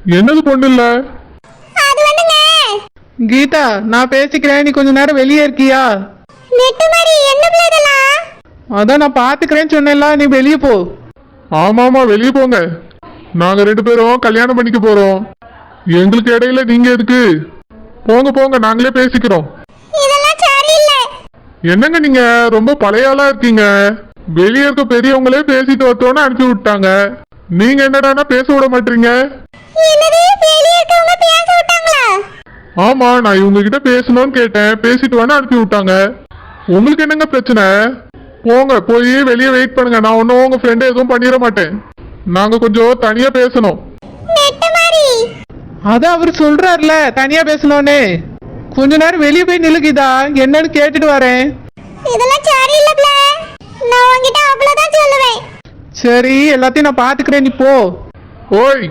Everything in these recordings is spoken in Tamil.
என்னது பொண்ணு இல்ல அது வந்துங்க கீதா நான் பேசிக்கிறேன். நீ கொஞ்ச நேரம் வெளியே இருக்கியா? அதான் நான் பாத்துக்கிறேன்னு சொன்னேன்ல நீ வெளியே போ. ஆமா ஆமா வெளியே போங்க. நாங்க ரெண்டு பேரும் கல்யாணம் பண்ணிக்க போறோம். எங்களுக்கு இடையில நீங்க எதுக்கு? போங்க போங்க நாங்களே பேசிக்கிறோம். என்னங்க நீங்க? ரொம்ப பழைய ஆளா இருக்கீங்க. வெளியே இருக்க பெரியவங்களே பேசிட்டு வரட்டோன்னு அனுப்பி விட்டாங்க. நீங்க என்னடான்னா பேச விட மாட்டீங்க? ஆமா நான் இவங்க கிட்ட பேசணும்னு கேட்டேன். பேசிட்டு வேணா அனுப்பி விட்டாங்க. உங்களுக்கு என்னங்க பிரச்சனை? போங்க போய் வெளியே வெயிட் பண்ணுங்க. நான் ஒன்றும் உங்க ஃப்ரெண்டு எதுவும் பண்ணிட மாட்டேன். நாங்க கொஞ்சம் தனியா பேசணும். அதான் அவர் சொல்றாருல தனியா பேசணும்னு. கொஞ்ச நேரம் வெளியே போய் நில்லு கீதா என்னன்னு கேட்டுட்டு வரேன். இதெல்லாம் சரியில்லை பிள்ளை நான் உன்கிட்ட அவ்வளவுதான் சொல்லுவேன். சரி எல்லாத்தையும் நான் பாத்துக்கிறேன் நீ போ. ஓய்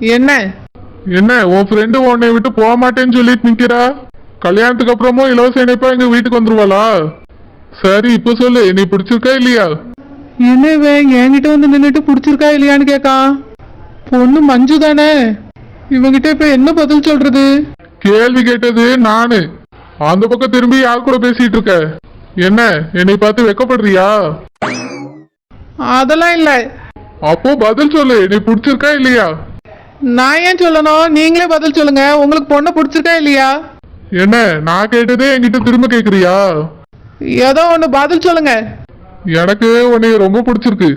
என்ன? என்ன உன் ஃப்ரெண்டு உன்னை விட்டு போக மாட்டேன்னு சொல்லிட்டு நிக்கிறா? கல்யாணத்துக்கு அப்புறமும் இலவச இணைப்பா எங்க வீட்டுக்கு வந்துருவாளா? சரி இப்ப சொல்லு நீ பிடிச்சிருக்கா இல்லையா? என்ன இவன் என்கிட்ட வந்து நின்றுட்டு பிடிச்சிருக்கா இல்லையான்னு கேட்கான் பொண்ணு மஞ்சு தானே? இவங்கிட்ட இப்ப என்ன பதில் சொல்றது? கேள்வி கேட்டது நானு. அந்த பக்கம் திரும்பி யார் கூட பேசிட்டு இருக்க? என்ன என்னை பார்த்து வெக்கப்படுறியா? அதெல்லாம் இல்ல. அப்போ பதில் சொல்லு நீ பிடிச்சிருக்கா இல்லையா? நான் ஏன் சொல்லணும்? நீங்களே பதில் சொல்லுங்க. உங்களுக்கு பொண்ணை பிடிச்சிருக்கா இல்லையா? என்ன நான் கேட்டதே என்கிட்ட திரும்ப கேக்குறியா? ஏதோ ஒன்று பதில் சொல்லுங்க. எனக்கு உன்னை ரொம்ப பிடிச்சிருக்கு.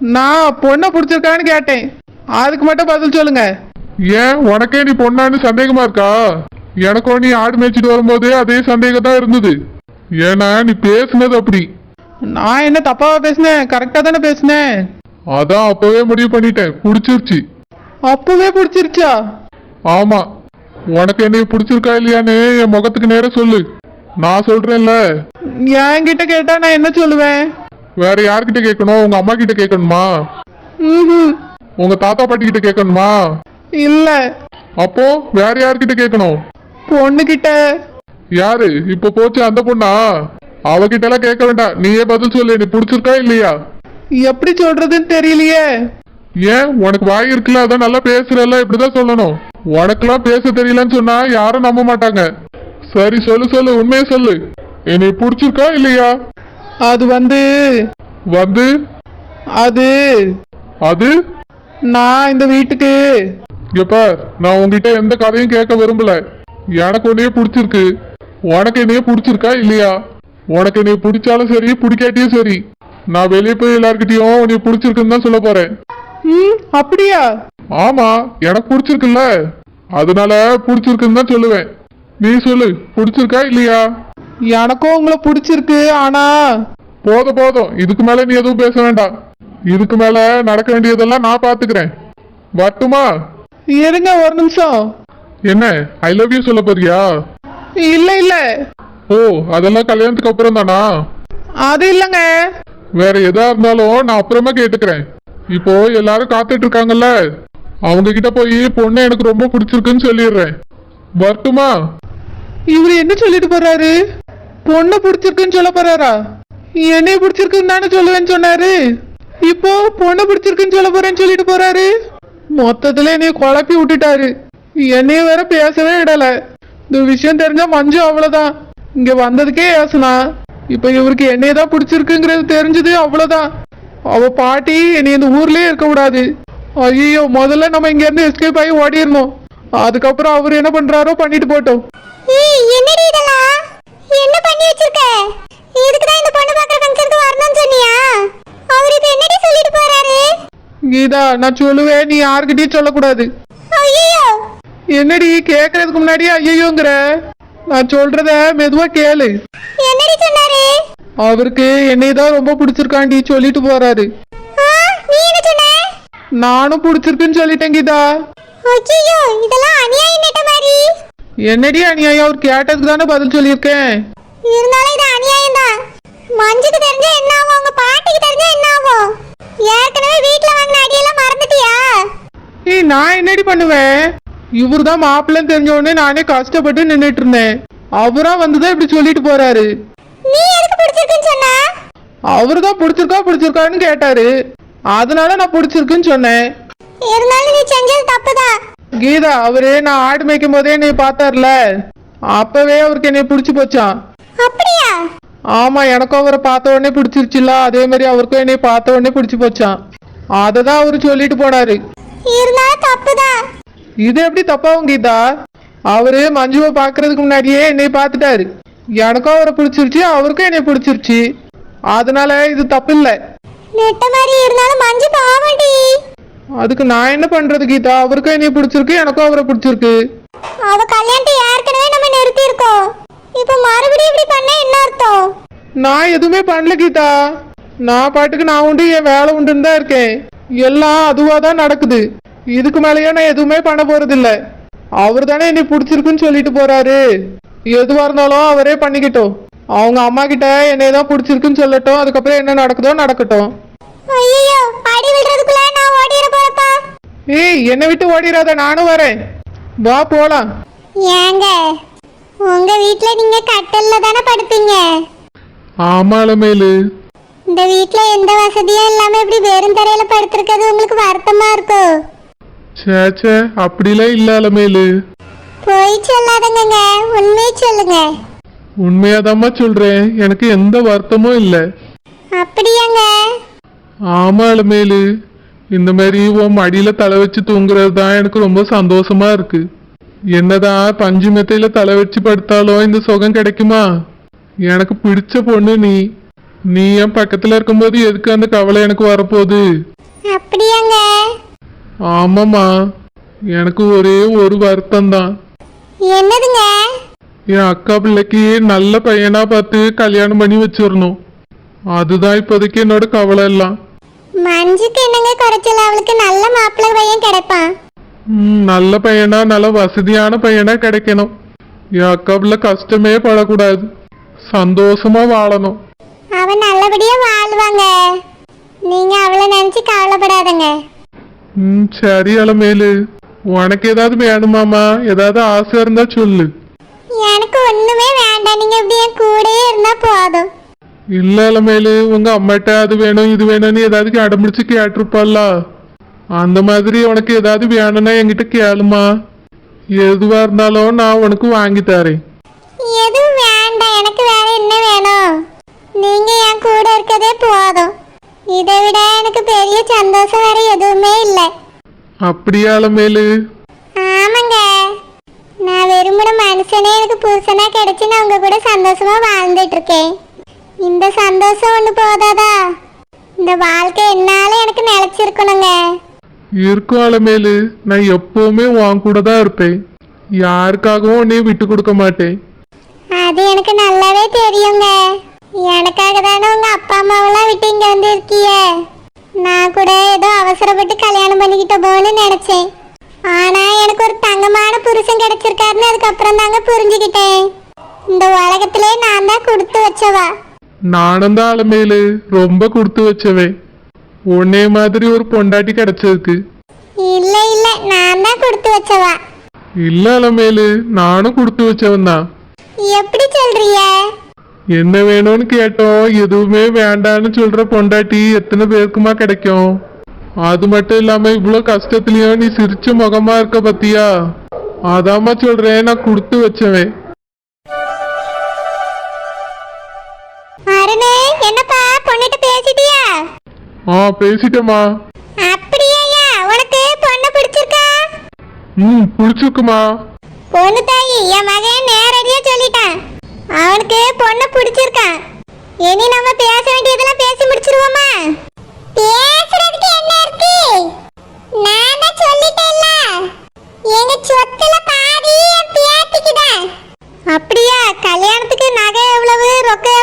நான் பொண்ணை பிடிச்சிருக்கான்னு கேட்டேன். அதுக்கு மட்டும் பதில் சொல்லுங்க. ஏன் உனக்கே நீ பொண்ணான்னு சந்தேகமா இருக்கா? எனக்கும் நீ ஆடு மேய்ச்சிட்டு வரும்போதே அதே சந்தேகம் தான் இருந்தது. ஏன்னா நீ பேசுனது அப்படி. நான் என்ன தப்பாவா பேசினேன்? கரெக்டாக தானே பேசினேன்? அதான் அப்பவே முடிவு பண்ணிட்டேன். பிடிச்சிருச்சு. அப்பவே பிடிச்சிருச்சா? ஆமா. உனக்கு என்னை பிடிச்சிருக்கா இல்லையான்னு என் முகத்துக்கு நேரா சொல்லு. நான் சொல்றேன்ல. என்கிட்ட கேட்டா நான் என்ன சொல்லுவேன்? வேற யார்கிட்ட கேட்கணும்? உங்க அம்மா கிட்ட கேட்கணுமா. உங்க தாத்தா பாட்டி கிட்ட கேட்கணுமா? இல்ல. அப்போ வேற யார்கிட்ட கேட்கணும்? பொண்ணுகிட்ட. யாரு? இப்ப போச்சு அந்த பொண்ணா? அவகிட்ட எல்லாம் கேட்க வேண்டாம். நீயே பதில் சொல்லு. நீ பிடிச்சிருக்கா இல்லையா? எப்படி சொல்றதுன்னு தெரியலையே. ஏன்? உனக்கு வாய் இருக்குல்ல அதான் நல்லா பேசுறல்ல இப்படிதான் சொல்லணும். உனக்கெல்லாம் பேச தெரியலன்னு சொன்னா யாரும் நம்ப மாட்டாங்க. சரி சொல்லு சொல்லு உண்மையை சொல்லு. என்னை பிடிச்சிருக்கா இல்லையா? அது வந்து வந்து? அது அது? நான் இந்த வீட்டுக்கு எப்ப நான் உங்ககிட்ட எந்த கதையும் கேட்க விரும்பல. எனக்கு உன்னையே பிடிச்சிருக்கு. உனக்கு என்னையே பிடிச்சிருக்கா இல்லையா? உனக்கு என்னைய பிடிச்சாலும் சரி பிடிக்காட்டியும் சரி. நான் வெளியே போய் எல்லார்கிட்டயும் உன்னைய பிடிச்சிருக்குன்னு தான் சொல்ல போறேன். ம் அப்படியா? ஆமா எனக்கு பிடிச்சிருக்குல்ல. அதனால பிடிச்சிருக்குன்னு தான் சொல்லுவேன். நீ சொல்லு பிடிச்சிருக்கா இல்லையா? எனக்கும் உங்களை பிடிச்சிருக்கு ஆனா. போதும் போதும். இதுக்கு மேல நீ எதுவும் பேச வேண்டாம். இதுக்கு மேல நடக்க வேண்டியதெல்லாம் நான் பாத்துக்கிறேன். வரட்டுமா? இருங்க ஒரு நிமிஷம். என்ன ஐ லவ் யூ சொல்ல போறியா? இல்ல இல்ல. ஓ அதெல்லாம் கல்யாணத்துக்கு அப்புறம் தானா அது இல்லைங்க. வேற எதா இருந்தாலும் நான் அப்புறமா கேட்டுக்கிறேன். இப்போ எல்லாரும் காத்துட்டு இருக்காங்கல்ல? அவங்க கிட்ட போய் பொண்ணு எனக்கு ரொம்ப பிடிச்சிருக்குன்னு சொல்லிடுறேன். வரட்டுமா? இவர் என்ன சொல்லிட்டு போறாரு? பொண்ணு பிடிச்சிருக்குன்னு சொல்ல போறாரா? என்னைய பிடிச்சிருக்குன்னு தானே சொல்லுவேன்னு சொன்னாரு? இப்போ பொண்ணு பிடிச்சிருக்குன்னு சொல்ல போறேன்னு சொல்லிட்டு போறாரு? மொத்தத்துல என்னைய குழப்பி விட்டுட்டாரு. என்னைய வேற பேசவே விடல. இந்த விஷயம் தெரிஞ்சா மஞ்சு அவ்வளவுதான். இங்க வந்ததுக்கே ஏசுனா இப்ப இவருக்கு என்னைய தான் பிடிச்சிருக்குங்கிறது தெரிஞ்சது அவ்வளவுதான். அவ பாட்டி என்னை இந்த ஊர்லயே இருக்க கூடாது ஐயோ முதல்ல நம்ம இங்க இருந்து எஸ்கேப் ஆகி ஓடிடணும். அதுக்கப்புறம் அவர் என்ன பண்றாரோ பண்ணிட்டு போட்டோம். என்னடி இதெல்லாம்? என்ன பண்ணி வச்சிருக்க? இதுக்கு தான் இந்த பொண்ணு பார்க்குற ஃபங்க்ஷனுக்கு வரணும்னு சொன்னியா? அவர் இப்போ என்னடி சொல்லிட்டு போறாரு? கீதா நான் சொல்லுவேன் நீ யாருக்கிட்டயும் சொல்லக்கூடாது. ஐயோ என்னடி கேட்கறதுக்கு முன்னாடியே ஐயோங்கிற நான் சொல்றத மெதுவா கேளு. அவருக்கு என்னை தான் ரொம்ப பிடிச்சிருக்காண்டி சொல்லிட்டு போறாரு. நானும் பிடிச்சிருக்குன்னு சொல்லிட்டேன் கீதா. என்னடி அநியாயம்? அவர் கேட்டதுக்கு தானே பதில் சொல்லியிருக்கேன். இருந்தாலும் இது அநியாயம் தான். மஞ்சுக்கு தெரிஞ்சா என்ன ஆகும்? உங்க பாட்டிக்கு தெரிஞ்சா என்ன ஆகும்? ஏற்கனவே வீட்ல வாங்கின அடியெல்லாம் மறந்துட்டியா? ஏய் நான் என்னடி பண்ணுவேன்? இவர் தான் மாப்பிள்ளைன்னு தெரிஞ்ச உடனே நானே கஷ்டப்பட்டு நின்றுட்டு இருந்தேன். அவரா வந்துதான் இப்படி சொல்லிட்டு போறாரு. பிடிச்சிருக்குன்னு சொன்னா? அவரு தான் பிடிச்சிருக்கா பிடிச்சிருக்கான்னு கேட்டாரு. அதனால நான் பிடிச்சிருக்குன்னு சொன்னேன். இருந்தாலும் நீ செஞ்சது தப்புதான். கீதா அவரு நான் ஆடு மேய்க்கும் போதே என்னை பார்த்தார்ல. அப்பவே அவருக்கு என்னை பிடிச்சி போச்சான் அப்படியா? ஆமா எனக்கும் அவரை பார்த்த உடனே பிடிச்சிருச்சுல அதே மாதிரி அவருக்கும் என்னை பார்த்த உடனே பிடிச்சி போச்சான் அதை தான் அவரு சொல்லிட்டு போனாரு. இருந்தாலும் தப்புதான். இது எப்படி தப்பாவும் கீதா? அவரு மஞ்சுவை பார்க்கறதுக்கு முன்னாடியே என்னை பார்த்துட்டாரு. எனக்கும் அவரை பிடிச்சிருச்சு அவருக்கும் என்னை பிடிச்சிருச்சு. அதனால இது தப்பு இல்லை நெட்ட மாதிரி இருந்தாலும் மஞ்சு பாவண்டி அதுக்கு நான் என்ன பண்றது கீதா? அவருக்கும் என்னை பிடிச்சிருக்கு எனக்கும் அவரை பிடிச்சிருக்கு. அவ கல்யாணத்தை ஏற்கனவே நம்ம நிறுத்தி இருக்கோம் இப்போ மறுபடியும் இப்படி பண்ண என்ன அர்த்தம்? நான் எதுவுமே பண்ணல கீதா. நான் பாட்டுக்கு நான் உண்டு என் வேலை உண்டுன்னு தான் இருக்கேன். எல்லாம் அதுவாக தான் நடக்குது. இதுக்கு மேலேயே நான் எதுவுமே பண்ண போறதில்ல. அவர் தானே என்னை பிடிச்சிருக்குன்னு சொல்லிட்டு போறாரு. எதுவாக இருந்தாலும் அவரே பண்ணிக்கிட்டோம். அவங்க அம்மா கிட்ட என்னை தான் பிடிச்சிருக்குன்னு சொல்லட்டும் அதுக்கப்புறம் என்ன நடக்குதோ நடக்கட்டும். ஏய் என்னை விட்டு ஓடிடாத நானும் வரேன். வா போலாம். ஏங்க உங்க வீட்ல நீங்க கட்டல்ல தானே படுப்பீங்க? ஆமா அலமேலு இந்த வீட்ல எந்த வசதியும் இல்லாம இப்படி வெறும் தரையில படுத்திருக்கிறது உங்களுக்கு வருத்தமா இருக்கும் சே சே அப்படிலாம் இல்ல அலமேலு போய் சொல்லாதங்க உண்மையை சொல்லுங்க. உண்மையாதாம்மா சொல்றேன். எனக்கு எந்த வருத்தமும் இல்லை. அப்படியாங்க. ஆமா அலமேலு இந்த மாதிரி உன் மடியில தலை வச்சு தூங்குறது தான் எனக்கு ரொம்ப சந்தோஷமா இருக்கு. என்னதான் பஞ்சு மெத்தையில தலை வச்சு படுத்தாலும் இந்த சுகம் கிடைக்குமா? எனக்கு பிடிச்ச பொண்ணு நீ. நீ என் பக்கத்துல இருக்கும்போது எதுக்கு அந்த கவலை எனக்கு வரப்போகுது? அப்படியாங்க. ஆமாம்மா. எனக்கு ஒரே ஒரு வருத்தம் தான் என்னதுங்க? என் அக்கா பிள்ளைக்கு நல்ல பையனா பார்த்து கல்யாணம் பண்ணி வச்சிடணும். அதுதான் இப்போதைக்கு என்னோட கவலை எல்லாம். மஞ்சுக்கு என்னங்க குறைச்சல்? அவளுக்கு நல்ல மாப்பிள்ளை பையன் கிடைப்பான். ம், நல்ல பையனா நல்ல வசதியான பையனா கிடைக்கணும். என் அக்கா பிள்ளை கஷ்டமே படக்கூடாது. சந்தோஷமா வாழணும். அவன் நல்லபடியா வாழ்வாங்க. நீங்க அவளை நினைச்சு கவலைப்படாதங்க. ம் சரி அலமேலு உனக்கு ஏதாவது வேணுமாமா ஏதாவது ஆசை இருந்தா சொல்லு. எனக்கு ஒண்ணுமே வேண்டாம். நீங்க இப்படி என் கூடயே இருந்தா போதும். இல்ல அலமேலு உங்க அம்மாட்ட அது வேணும் இது வேணும்னு ஏதாவது அடம்பிடிச்சு கேட்டிருப்பாள்ல அந்த மாதிரி உனக்கு ஏதாவது வேணும்னா என்கிட்ட கேளுமா? எதுவா இருந்தாலும் நான் உனக்கு வாங்கி தரேன். எதுவும் வேண்டாம். எனக்கு வேற என்ன வேணும்? நீங்க என் கூட இருக்கதே போதும். இதை விட எனக்கு பெரிய சந்தோஷம் வேற எதுவுமே இல்லை. அப்படியா அலமேலு ஆமாங்க. நான் விரும்பின மனுஷனே எனக்கு புருஷனா கிடைச்சு நான் உங்க கூட சந்தோஷமா வாழ்ந்துட்டு இருக்கேன் இந்த சந்தோஷம் ஒண்ணு போதாதா? இந்த வாழ்க்கை என்னால எனக்கு நிலைச்சிருக்கணுங்க. இருக்கும் அலமேலு நான் எப்பவுமே உன் கூட தான் இருப்பேன். யாருக்காகவும் உன்னைய விட்டு கொடுக்க மாட்டேன். அது எனக்கு நல்லாவே தெரியுங்க. எனக்காக தானே உங்க அப்பா அம்மாவெல்லாம் விட்டு இங்க வந்து இருக்கீங்க நான் கூட ஏதோ அவசரப்பட்டு கல்யாணம் பண்ணிக்கிட்ட போன்னு நினைச்சேன். ஆனா எனக்கு ஒரு தங்கமான புருஷன் கிடைச்சிருக்காருன்னு அதுக்கப்புறம் தாங்க புரிஞ்சுக்கிட்டேன். இந்த உலகத்திலே நான் தான் கொடுத்து வச்சவா? நானும் தான் ரொம்ப கொடுத்து வச்சவன். உன்னே மாதிரி ஒரு பொண்டாட்டி கிடைச்சதுக்கு. இல்ல இல்ல நான் தான் கொடுத்து வச்சவா? இல்ல அலமேலு நானும் கொடுத்து வச்சவன் தான் எப்படி சொல்றீங்க? என்ன வேணும்னு கேட்டோம் எதுவுமே வேண்டான்னு சொல்ற பொண்டாட்டி எத்தனை பேருக்குமா கிடைக்கும்? அது மட்டும் இல்லாம இவ்வளோ கஷ்டத்துலயும் நீ சிரிச்ச முகமா இருக்க பத்தியா? அதாம்மா சொல்றேன் நான் கொடுத்து வச்சவன். என்னப்பா பொண்ணுகிட்ட பேசிட்டியா? ஆ பேசிட்டேம்மா. அப்படியாயா உனக்கு பொண்ணு பிடிச்சிருக்கா? ம் பிடிச்சிருக்குமா பொண்ணு தாயி என் மகன் நேரடியா சொல்லிட்டான். அவனுக்கு பொண்ணு பிடிச்சிருக்கான் இனி நம்ம பேச வேண்டியதெல்லாம் பேசி முடிச்சிருவோமா? பேசுறதுக்கு என்ன இருக்கு? நான் தான் சொல்லிட்டேன்ல. எங்க சொத்துல பாதி என் தான். அப்படியா? கல்யாணத்துக்கு நகை எவ்வளவு? ரொக்க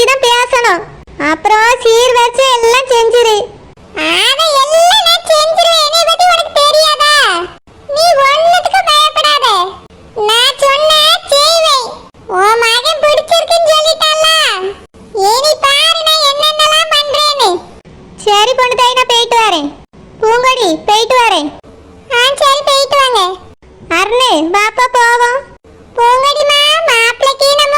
பத்தி தான் பேசணும். அப்புறம் சீர் வச்சு எல்லாம் செஞ்சிரு. அதை எல்லாம் நான் செஞ்சிருவேன். என்னை பத்தி நான் சொன்னா செய்வேன். ஓ மகன் பிடிச்சிருக்குன்னு பாரு நான் பண்றேன்னு. சரி பொண்ணு தாய் போயிட்டு வரேன். பூங்கொடி போயிட்டு வரேன். ஆ சரி போயிட்டு வாங்க. அருணு பாப்பா போவோம். பூங்கடிமா மாப்பிளைக்கு நம்ம